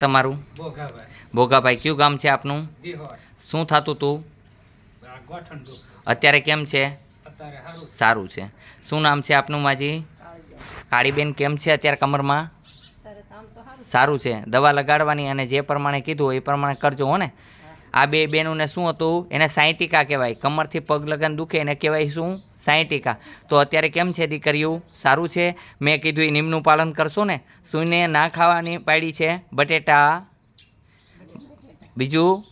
તમારું? ભોગાભાઈ. કયું ગામ છે આપનું? શું થતું તું? અત્યારે કેમ છે? સારું સારું છે. શું નામ છે આપનું માજી? કાળીબેન કેમ છે અત્યારે કમરમાં? સારું છે. દવા લગાડવાની અને જે પ્રમાણે કીધું એ પ્રમાણે કરજો હો ને? આ બે બેનુંને શું હતું? એને સાયન્ટિકા કહેવાય. કમરથી પગ લગન દુખે એને કહેવાય શું? સાયન્ટિકા તો અત્યારે કેમ છે દીકરીઓ? સારું છે? મેં કીધું એ નિમનું પાલન કરશો ને? સૂઈને ના ખાવાની પાડી છે બટેટા. બીજું?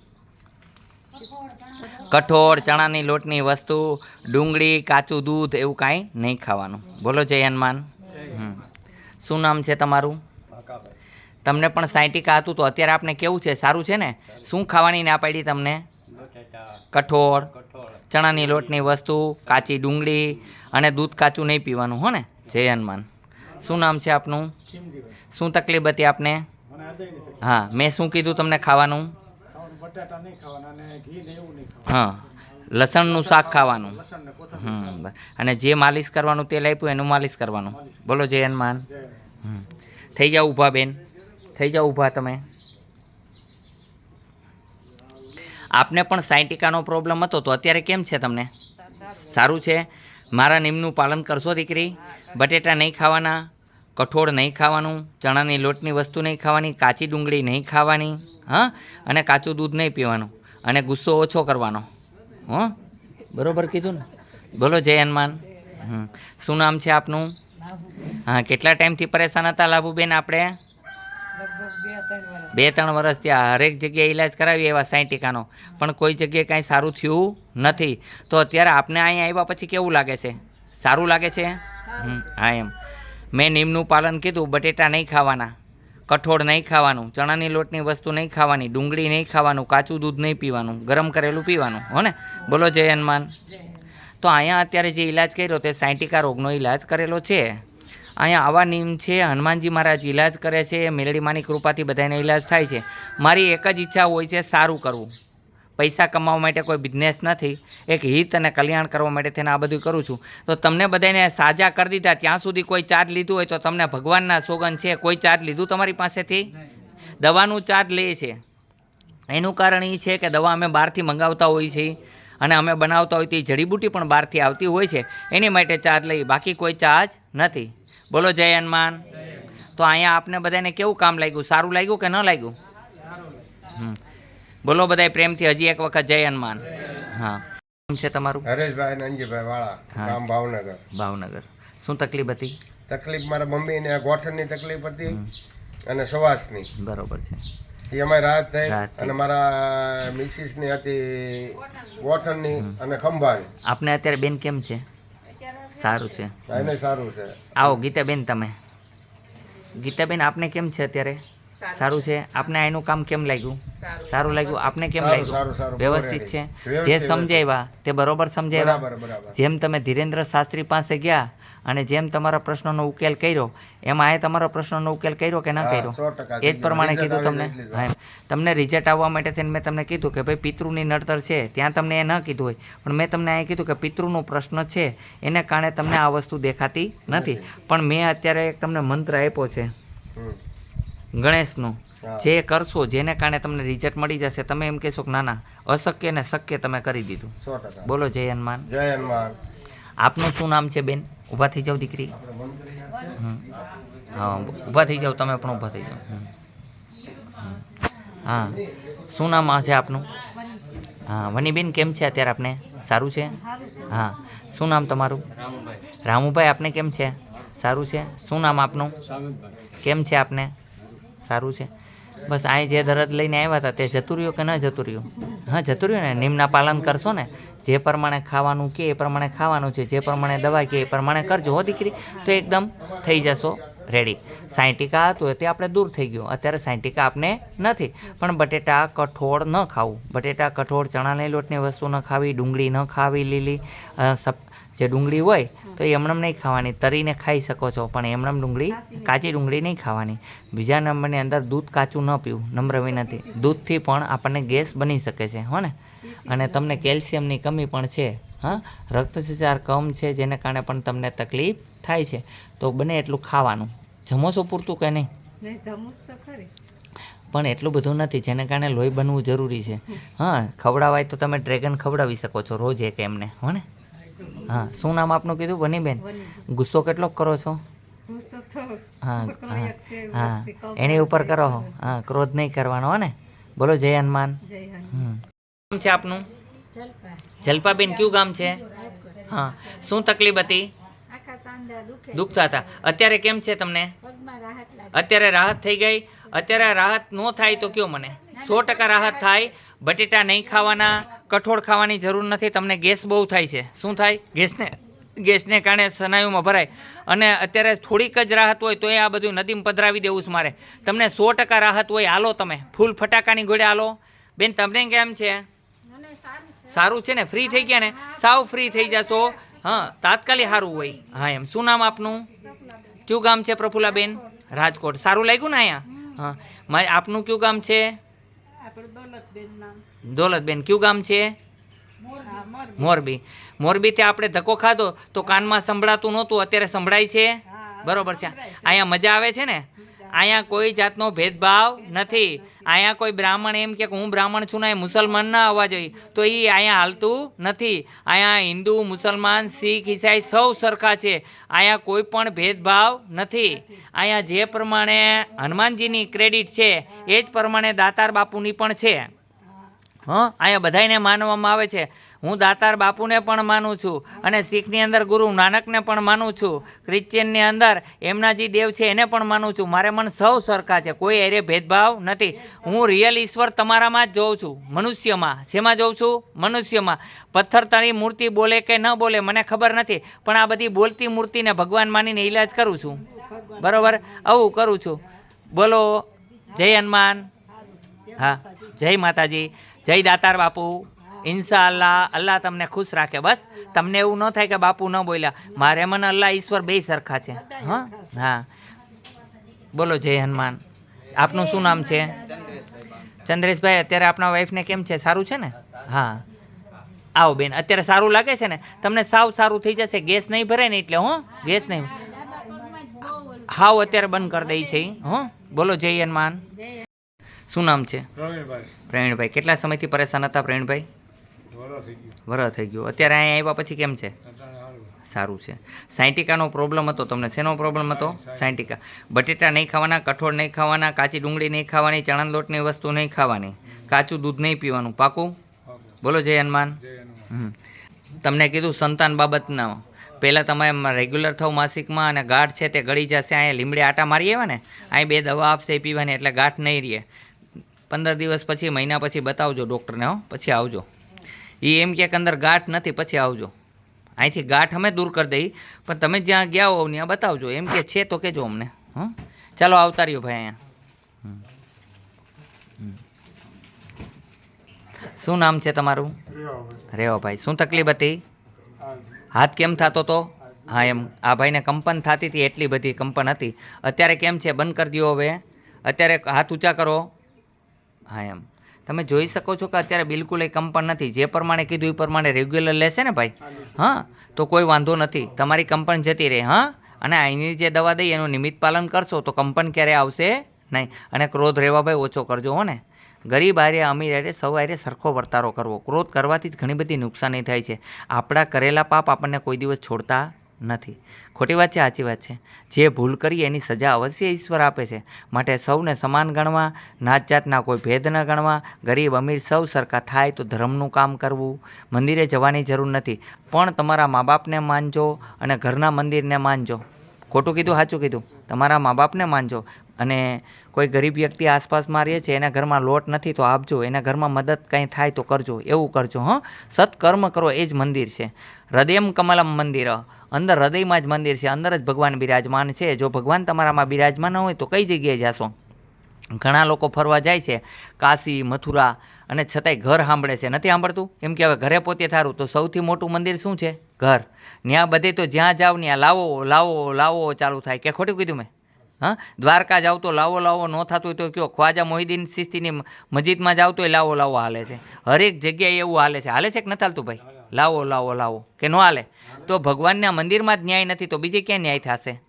કઠોળ, ચણાની લોટની વસ્તુ, ડુંગળી, કાચું દૂધ, એવું કાંઈ નહીં ખાવાનું. બોલો જય હનુમાન. શું નામ છે તમારું? તમને પણ સાયટિકા હતું તો અત્યારે આપને કેવું છે? સારું છે ને? શું ખાવાની ના પાડી તમને? કઠોળ. ચણાની લોટની વસ્તુ કાચી ડુંગળી અને દૂધ કાચું નહીં પીવાનું હો ને? જય હનુમાન. શું નામ છે આપનું? શું તકલીફ હતી આપને? હા મેં શું કીધું તમને ખાવાનું? હા લસણનું શાક ખાવાનું. હમ અને જે માલિશ કરવાનું તેલ આપ્યું એનું માલિશ કરવાનું. બોલો જય હનુમાન. હમ. થઈ જાઓ ઊભા બેન. થઈ જાઓ ઊભા તમે. આપને પણ સાયટિકાનો પ્રોબ્લેમ હતો, તો અત્યારે કેમ છે તમને? સારું છે? મારા નિયમનું પાલન કરશો દીકરી? બટેટા નહીં ખાવાના, કઠોળ નહીં ખાવાનું, ચણાની લોટની વસ્તુ નહીં ખાવાની, કાચી ડુંગળી નહીં ખાવાની, હા? અને કાચું દૂધ નહીં પીવાનું, અને ગુસ્સો ઓછો કરવાનો. હં? બરોબર કીધું ને? બોલો જય હનુમાન. શું નામ છે આપનું? હા, કેટલા ટાઈમથી પરેશાન હતા લાભુબેન આપણે? બે ત્રણ વર્ષ ત્યાં હરેક જગ્યાએ ઈલાજ કરાવીએ એવા સાયન્ટિકાનો. પણ કોઈ જગ્યાએ કાંઈ સારું થયું નથી. તો અત્યારે આપને અહીંયા આવ્યા પછી કેવું લાગે છે? સારું લાગે છે? હા એમ. મેં નિમનું પાલન કીધું બટેટા નહીં ખાવાના કઠોળ નહીં ખાવાનું ચણાની લોટની વસ્તુ નહીં ખાવાની ડુંગળી નહીં ખાવાનું કાચું દૂધ નહીં પીવાનું ગરમ કરેલું પીવાનું હો ને? બોલો જય હનુમાન. તો અહીંયા અત્યારે જે ઇલાજ કર્યો તે સાયન્ટિકા રોગનો ઈલાજ કરેલો છે? અહીંયા આવા નિયમ છે, હનુમાનજી મહારાજ ઈલાજ કરે છે મેલડીમાની કૃપાથી બધાને ઈલાજ થાય છે. મારી એક જ ઈચ્છા હોય છે સારું કરવું. પૈસા કમાવા માટે કોઈ બિઝનેસ નથી, એક હિત અને કલ્યાણ કરવા માટે થઈને આ બધું કરું છું. તો તમને બધાને સાજા કરી દીધા, ત્યાં સુધી કોઈ ચાર્જ લીધું હોય તો તમને ભગવાનના સોગન છે, કોઈ ચાર્જ લીધું તમારી પાસેથી? દવાનું ચાર્જ લે છે. એનું કારણ એ છે કે દવા અમે બહારથી મંગાવતા હોઈએ છીએ અને અમે બનાવતા હોય તો જડીબુટી પણ બહારથી આવતી હોય છે. એની માટે ચાર્જ લઈ, બાકી કોઈ ચાર્જ નથી. બોલો જય હનુમાન. તો અહીંયા આપને બધાને કેવું કામ લાગ્યું? સારું લાગ્યું કે ન લાગ્યું? હમ. બોલો બધાય પ્રેમથી હજી એક વખત જય હનુમાન. હા. છે તમારું? હરેશભાઈ નંજીભાઈ વાળા ગામ ભાવનગર. ભાવનગર. શું તકલીફ હતી? તકલીફ મારા મમ્મીને ગોઠણની તકલીફ હતી અને સવાસની. બરોબર છે. એ અમારી રાહત થઈ થઈ. અને મારા મિસિસની હતી ગોઠણની અને ખંભાની આપને અત્યારે બેન કેમ છે? સારું છે. એને સારું છે. આવો ગીતાબેન તમે. ગીતાબેન આપને કેમ છે અત્યારે? સારું છે. આપને આનું કામ કેમ લાગ્યું? સારું. લાગ્યું. આપને કેમ લાગ્યું? સારું, સારું. વ્યવસ્થિત છે? જે સમજાવ્યા તે બરોબર સમજાવ્યા બરાબર બરાબર. જેમ તમે ધીરેન્દ્ર શાસ્ત્રી પાસે ગયા અને જેમ તમારા પ્રશ્નનો ઉકેલ કર્યો એમાં એ તમારા પ્રશ્નનો ઉકેલ કર્યો કે ના કર્યો? એ જ પ્રમાણે કીધું તમને? એમ. તમને રિઝલ્ટ આવવા માટે થઈને મેં તમને કીધું કે ભાઈ પિતૃની નડતર છે ત્યાં તમને એ ન કીધું હોય. પણ મેં તમને અહીં કીધું કે પિતૃનો પ્રશ્ન છે એને કારણે તમને આ વસ્તુ દેખાતી નથી. પણ મેં અત્યારે તમને મંત્ર આપ્યો છે. ગણેશનો. જે કરશો જેને કારણે તમને રિઝલ્ટ મળી જશે તમે એમ કહેશો કે ના ના અશક્ય ને શક્ય તમે કરી દીધું. બોલો જય હનુમાન. જય હનુમાન. આપનું શું નામ છે, બેન? ઊભા થઈ જાઓ દીકરી. હા, ઊભા થઈ જાઓ, તમે પણ ઊભા થઈ જાઓ. હા. શું નામ છે આપનું? હા, વનીબેન, કેમ છે અત્યારે આપને? સારું છે? હા. શું નામ તમારું? રામુભાઈ. આપને કેમ છે? સારું છે? શું નામ આપનું? કેમ છે આપને? સારું છે? બસ આ જે દરદ લઈને આવ્યા હતા તે જતું રહ્યું કે ન જતું રહ્યું? હા, જતું રહ્યું ને. નિયમના પાલન કરશો ને. જે પ્રમાણે ખાવાનું કે એ પ્રમાણે ખાવાનું છે, જે પ્રમાણે દવા કે એ પ્રમાણે કરજો. હો, દીકરી? તો એકદમ થઈ જશો. રેડી સાયન્ટિકા હતું તે આપણે દૂર થઈ ગયું. અત્યારે સાયન્ટિકા આપણે નથી. પણ બટેટા કઠોળ ન ખાવું. બટેટા, કઠોળ, ચણાની લોટની વસ્તુ ન ખાવી, ડુંગળી ન ખાવી, લીલી સપ જે ડુંગળી હોય, તો એમણમ નહીં ખાવાની. તરીને ખાઈ શકો છો, પણ એમણમ ડુંગળી, કાચી ડુંગળી નહીં ખાવાની. બીજા નંબરની અંદર દૂધ કાચું ન પીવું. નમ્ર વિનંતી. દૂધથી પણ આપણને ગેસ બની શકે છે હો ને અને તમને કેલ્શિયમની કમી પણ છે, હા? રક્તસંચાર કમ છે, જેને કારણે પણ તમને તકલીફ થાય છે તો બને એટલું ખાવાનું. જમો છો પૂરતું કે નહીં? નહીં તો ખરી. પણ એટલું બધું નથી જેને કારણે લોહી બનવું જરૂરી છે. હા ખવડાવાય તો તમે ડ્રેગન ખવડાવી શકો છો રોજ એક એમને હો ને? હા શું નામ આપનું કીધું? વનીબેન? ગુસ્સો કેટલો કરો છો? હા હા હા. એની ઉપર કરો હા ક્રોધ નહીં કરવાનો હો ને? બોલો જય હનુમાન. હમ. નામ છે આપનું? જલપાબેન. કયું ગામ છે? હા શું તકલીફ હતી? દુખતા હતા. અત્યારે કેમ છે તમને? અત્યારે રાહત થઈ ગઈ? અત્યારે રાહત ન થાય તો કયો મને? સો ટકા રાહત થાય. બટેટા નહીં ખાવાના કઠોળ ખાવાની જરૂર નથી. તમને ગેસ બહુ થાય છે. શું થાય? ગેસને ગેસને કારણે સ્નાયુમાં ભરાય. અને અત્યારે થોડીક જ રાહત હોય તો એ આ બધું નદીમાં પધરાવી દેવું છે મારે. તમને સો ટકા રાહત હોય હાલો તમે. ફૂલ ફટાકાની ગોળે હાલો. બેન તમને કેમ છે. સારું છે ને? ફ્રી થઈ ગયા ને? સાવ ફ્રી થઈ જશો. હા તાત્કાલિક સારું હોય. હા એમ. શું નામ આપનું? કયું ગામ છે પ્રફુલાબેન? રાજકોટ. સારું લાગ્યું ને અહીંયા? હા. આપનું કયું ગામ છે? દોલતબેન કયું ગામ છે? મોરબી. મોરબીથી આપણે ધક્કો ખાધો તો કાનમાં સંભળાતું નહોતું. અત્યારે સંભળાય છે? બરોબર છે. અહીંયા મજા આવે છે ને? અહીંયા કોઈ જાતનો ભેદભાવ નથી. અહીંયા કોઈ બ્રાહ્મણ એમ કે હું બ્રાહ્મણ છું ને એ મુસલમાન ના આવવા જોઈએ, તો એ અહીંયા હાલતું નથી. અહીંયા હિન્દુ, મુસલમાન, શીખ, ઈસાઈ સૌ સરખા છે. અહીંયા કોઈ પણ ભેદભાવ નથી. અહીંયા જે પ્રમાણે હનુમાનજીની ક્રેડિટ છે, એ જ પ્રમાણે દાતાર બાપુની પણ છે. હં? અહીંયા બધાયને માનવામાં આવે છે. હું દાતાર બાપુને પણ માનું છું અને શીખની અંદર ગુરુ નાનકને પણ માનું છું. ક્રિશ્ચિયનની અંદર એમના જે દેવ છે એને પણ માનું છું. મારે મન સૌ સરખા છે. કોઈ એરે ભેદભાવ નથી. હું રિયલ ઈશ્વર તમારામાં જ જોઉં છું. મનુષ્યમાં. શેમાં જોઉં છું? મનુષ્યમાં. પથ્થર તારી મૂર્તિ બોલે કે ન બોલે મને ખબર નથી. પણ આ બધી બોલતી મૂર્તિને ભગવાન માનીને ઈલાજ કરું છું. બરાબર? આવું કરું છું. બોલો. જય હનુમાન. હા. જય માતાજી. જય દાતાર બાપુ. ઇન્શાલ્લાહ અલ્લાહ તમને ખુશ રાખે. બસ, તમને એવું ન થાય કે બાપુ ન બોલ્યા. મારે મને અલ્લાહ ઈશ્વર બે સરખા છે. હા? હા. બોલો, જય હનુમાન. આપનું શું નામ છે? ચંદ્રેશભાઈ, અત્યારે આપણા વાઈફને કેમ છે? સારું છે ને? હા. આવો બેન, અત્યારે સારું લાગે છે ને? તમને સાવ સારું થઈ જશે. ગેસ નહીં ભરે ને એટલે, હો? ગેસ નહીં. હાવ, અત્યારે બંધ કરી દઈ છે હું? બોલો જય હનુમાન. શું નામ છે? પ્રવીણભાઈ. પ્રવીણભાઈ. કેટલા સમયથી પરેશાન હતા પ્રવીણભાઈ? વરો થઈ ગયું. અત્યારે અહીંયા આવ્યા પછી કેમ છે? સારું છે. સાયન્ટિકાનો પ્રોબ્લેમ હતો તમને? શેનો પ્રોબ્લેમ હતો? સાયન્ટિકા બટેટા નહીં ખાવાના કઠોળ નહીં ખાવાના કાચી ડુંગળી નહીં ખાવાની ચણા લોટની વસ્તુ નહીં ખાવાની. કાચું દૂધ નહીં પીવાનું. પાકું. બોલો જય હનુમાન. હમ. તમને કીધું સંતાન બાબતના. પહેલાં તમે રેગ્યુલર થવું માસિકમાં અને ગાંઠ છે તે ગળી જશે. અહીંયા લીમડે આટા મારી આવ્યા ને? અહીં બે દવા આપશે પીવાની એટલે ગાંઠ નહીં રહે. પંદર દિવસ પછી મહિના પછી બતાવજો ડૉક્ટરને હો પછી આવજો. એ એમ કહે કે અંદર ગાંઠ નથી પછી આવજો. અહીંથી ગાંઠ અમે દૂર કરી દઈ પણ તમે જ્યાં ગયા હોવ ત્યાં બતાવજો. એમ કે છે તો કહેજો અમને હં? ચાલો આવતા રહ્યો ભાઈ અહીંયા. શું નામ છે તમારું? રેવાભાઈ શું તકલીફ હતી? હાથ કેમ થતો તો? હા એમ. આ ભાઈને કંપન થતી હતી એટલી બધી કંપન હતી. અત્યારે કેમ છે? બંધ કરી દો હવે. અત્યારે હાથ ઊંચા કરો. હા એમ. તમે જોઈ શકો છો કે અત્યારે બિલકુલ એ કંપન નથી. જે પ્રમાણે કીધું એ પ્રમાણે રેગ્યુલર લેશે ને ભાઈ? હા તો કોઈ વાંધો નથી. તમારી કંપન જતી રહે હા? અને અહીંની જે દવા દઈ એનું નિમિત્ત પાલન કરશો તો કંપન ક્યારે આવશે નહીં. અને ક્રોધ રહેવા ભાઈ ઓછો કરજો હો ને. ગરીબ આરે અમીર આરે સૌ આરે સરખો વર્તારો કરવો. ક્રોધ કરવાથી જ ઘણી બધી નુકસાની થાય છે. આપણા કરેલા પાપ આપણને કોઈ દિવસ છોડતા નથી. ખોટી વાત છે, સાચી વાત છે. જે ભૂલ કરી એની સજા અવશ્ય ઈશ્વર આપે છે. માટે સૌને સમાન ગણવા, નાત જાતના કોઈ ભેદ ન ગણવા, ગરીબ અમીર સૌ સરખા થાય તો ધર્મનું કામ કરવું. મંદિરે જવાની જરૂર નથી. પણ તમારા મા બાપને માનજો અને ઘરના મંદિરને માનજો. ખોટું કીધું, સાચું કીધું. તમારા મા બાપને માનજો. અને કોઈ ગરીબ વ્યક્તિ આસપાસમાં રહે છે, એના ઘરમાં લોટ નથી તો આપજો, એના ઘરમાં મદદ કંઈ થાય તો કરજો, એવું કરજો, હં. સત્કર્મ કરો એ જ મંદિર છે. હૃદયમ કમલમ મંદિર. અંદર હૃદયમાં જ મંદિર છે, અંદર જ ભગવાન બિરાજમાન છે. જો ભગવાન તમારામાં બિરાજમાન હોય તો કઈ જગ્યાએ જાશો? ઘણા લોકો ફરવા જાય છે, કાશી, મથુરા અને છતાંય ઘર સાંભળે છે. નથી સાંભળતું? એમ કે હવે ઘરે પોતે થારું, તો સૌથી મોટું મંદિર શું છે? ઘર. ત્યાં બધે તો જ્યાં જાવ ત્યાં લાવો લાવો લાવો, ચાલુ થાય. કે ખોટું કીધું મેં? હા? દ્વારકા જાવ તો લાવો લાવો, ન થતું હોય તો કયો? ખ્વાજા મોહિદ્દીન શિસ્તીની મસ્જિદમાં જાવ તો લાવો લાવો હાલે છે. હરેક જગ્યાએ એવું હાલે છે. હાલે છે કે ન ચાલતું ભાઈ? લાવો લાવો લાવો. કે ન હાલે? તો ભગવાનના મંદિરમાં જ ન્યાય નથી તો બીજે ક્યાં ન્યાય થશે?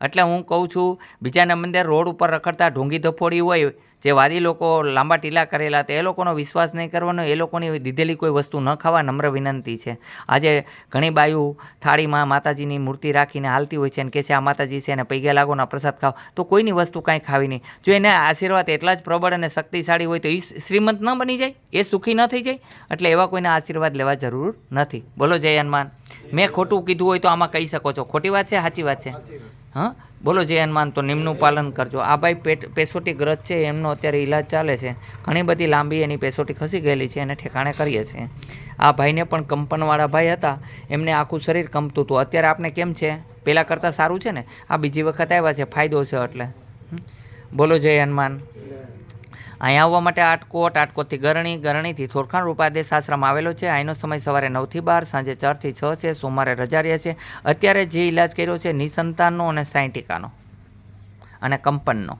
એટલે હું કહું છું, બીજાના મંદિર રોડ ઉપર રખડતા ઢોંગી ધફોડી હોય, જે વાદી લોકો લાંબા ટીલા કરેલા તે એ લોકોનો વિશ્વાસ નહીં કરવાનો, એ લોકોની દીધેલી કોઈ વસ્તુ ન ખાવા નમ્ર વિનંતી છે. આજે ઘણી બાયું થાળીમાં માતાજીની મૂર્તિ રાખીને હાલતી હોય છે અને કહે છે, આ માતાજી છે અને પૈગા લાગોના પ્રસાદ ખાવ તો કોઈની વસ્તુ કાંઈ ખાવી નહીં. જો એને આશીર્વાદ એટલા જ પ્રબળ અને શક્તિશાળી હોય તો એ શ્રીમંત ન બની જાય, એ સુખી ન થઈ જાય, એટલે એવા કોઈના આશીર્વાદ લેવા જરૂર નથી. બોલો જય હનુમાન. મેં ખોટું કીધું હોય તો આમાં કહી શકો છો. ખોટી વાત છે, સાચી વાત છે. હા? બોલો જય હનુમાન તો નિમનું પાલન કરજો. આ ભાઈ પેટ પેસોટી ગ્રસ્ત છે, એમનો અત્યારે ઈલાજ ચાલે છે. ઘણી બધી લાંબી એની પેસોટી ખસી ગયેલી છે, એને ઠેકાણે કરીએ છીએ. આ ભાઈને પણ કંપનવાળા ભાઈ હતા, એમને આખું શરીર કંપતું હતું. અત્યારે આપણે કેમ છે? પહેલાં કરતાં સારું છે ને? આ બીજી વખત આવ્યા છે, ફાયદો છે એટલે. બોલો જય હનુમાન અહીંયા આવવા માટે આટકોટ, આટકોટથી ગરણી, ગરણીથી થોરખાણ રૂપાદેશ આશ્રમ આવેલો છે. અહીંનો સમય સવારે નવથી બાર, સાંજે ચારથી છ છે. સોમવારે રજા રહે છે. અત્યારે જે ઇલાજ કર્યો છે, નિસંતાનનો અને સાયન્ટિકાનો અને કંપનનો.